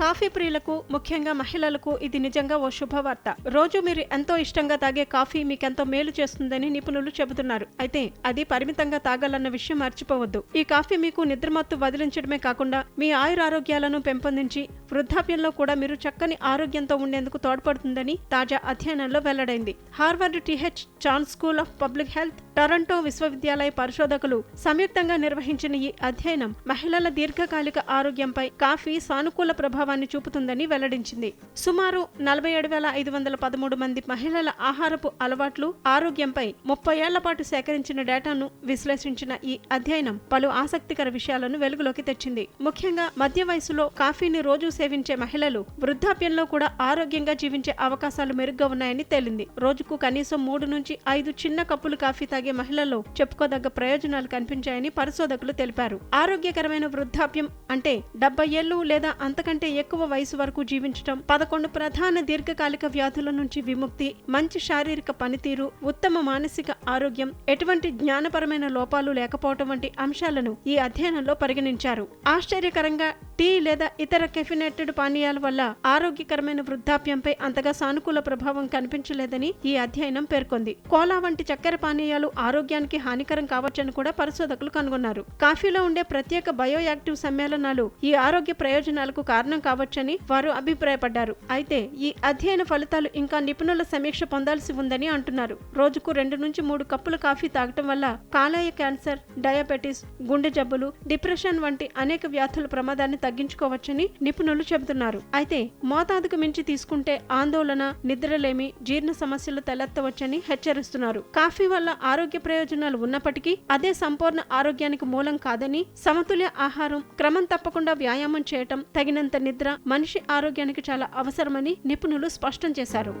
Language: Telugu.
కాఫీ ప్రియులకు ముఖ్యంగా మహిళలకు ఇది నిజంగా ఓ శుభవార్త. రోజు మీరు ఎంతో ఇష్టంగా తాగే కాఫీ మీకెంతో మేలు చేస్తుందని నిపుణులు చెబుతున్నారు. అయితే అది పరిమితంగా తాగాలన్న విషయం మర్చిపోవద్దు. ఈ కాఫీ మీకు నిద్రమత్తు వదిలించడమే కాకుండా మీ ఆయురారోగ్యాలను పెంపొందించి వృద్ధాప్యంలో కూడా మీరు చక్కని ఆరోగ్యంతో ఉండేందుకు తోడ్పడుతుందని తాజా అధ్యయనంలో వెల్లడైంది. Harvard TH Chan school of public health Toronto విశ్వవిద్యాలయ పరిశోధకులు సంయుక్తంగా నిర్వహించిన ఈ అధ్యయనం మహిళల దీర్ఘకాలిక ఆరోగ్యంపై కాఫీ సానుకూల ప్రభావాన్ని చూపుతుందని వెల్లడించింది. సుమారు నలభై ఏడు వేల ఐదు వందల పదమూడు మంది మహిళల ఆహారపు అలవాట్లు ఆరోగ్యంపై ముప్పై ఏళ్ళ పాటు సేకరించిన డేటాను విశ్లేషించిన ఈ అధ్యయనం పలు ఆసక్తికర విషయాలను వెలుగులోకి తెచ్చింది. ముఖ్యంగా మధ్య వయసులో కాఫీని రోజు సేవించే మహిళలు వృద్ధాప్యంలో కూడా ఆరోగ్యంగా జీవించే అవకాశాలు మెరుగ్గా ఉన్నాయని తేలింది. రోజుకు కనీసం మూడు నుంచి ఐదు చిన్న కప్పులు కాఫీ మహిళల్లో చెప్పుకోదగ్గ ప్రయోజనాలు కనిపించాయని పరిశోధకులు తెలిపారు. ఆరోగ్యకరమైన వృద్ధాప్యం అంటే డెబ్బై ఏళ్ళు లేదా అంతకంటే ఎక్కువ వయసు వరకు జీవించడం పదకొండు ప్రధాన దీర్ఘకాలిక వ్యాధుల నుంచి విముక్తి మంచి శారీరక పనితీరు ఉత్తమ మానసిక ఆరోగ్యం ఎటువంటి జ్ఞానపరమైన లోపాలు లేకపోవటం వంటి అంశాలను ఈ అధ్యయనంలో పరిగణించారు. ఆశ్చర్యకరంగా టీ లేదా ఇతర కెఫినేటెడ్ పానీయాల వల్ల ఆరోగ్యకరమైన వృద్ధాప్యంపై అంతగా సానుకూల ప్రభావం కనిపించలేదని ఈ అధ్యయనం పేర్కొంది. కోలా వంటి చక్కెర పానీయాలు ఆరోగ్యానికి హానికరం కావచ్చని కూడా పరిశోధకులు కనుగొన్నారు. కాఫీలో ఉండే ప్రత్యేక బయోయాక్టివ్ సమ్మేళనాలు ఈ ఆరోగ్య ప్రయోజనాలకు కారణం కావచ్చని వారు అభిప్రాయపడ్డారు. అయితే ఈ అధ్యయన ఫలితాలు ఇంకా నిపుణుల సమీక్ష పొందాల్సి ఉందని అంటున్నారు. రోజుకు రెండు నుంచి మూడు కప్పుల కాఫీ తాగటం వల్ల కాలేయ క్యాన్సర్ డయాబెటీస్ గుండె జబ్బులు డిప్రెషన్ వంటి అనేక వ్యాధుల ప్రమాదాన్ని తగ్గించుకోవచ్చని నిపుణులు చెబుతున్నారు. అయితే మోతాదుకు మించి తీసుకుంటే ఆందోళన నిద్రలేమి జీర్ణ సమస్యలు తలెత్తవచ్చని హెచ్చరిస్తున్నారు. కాఫీ వల్ల ఆరోగ్య ప్రయోజనాలు ఉన్నప్పటికీ అదే సంపూర్ణ ఆరోగ్యానికి మూలం కాదని సమతుల్య ఆహారం క్రమం తప్పకుండా వ్యాయామం చేయటం తగినంత నిద్ర మనిషి ఆరోగ్యానికి చాలా అవసరమని నిపుణులు స్పష్టం చేశారు.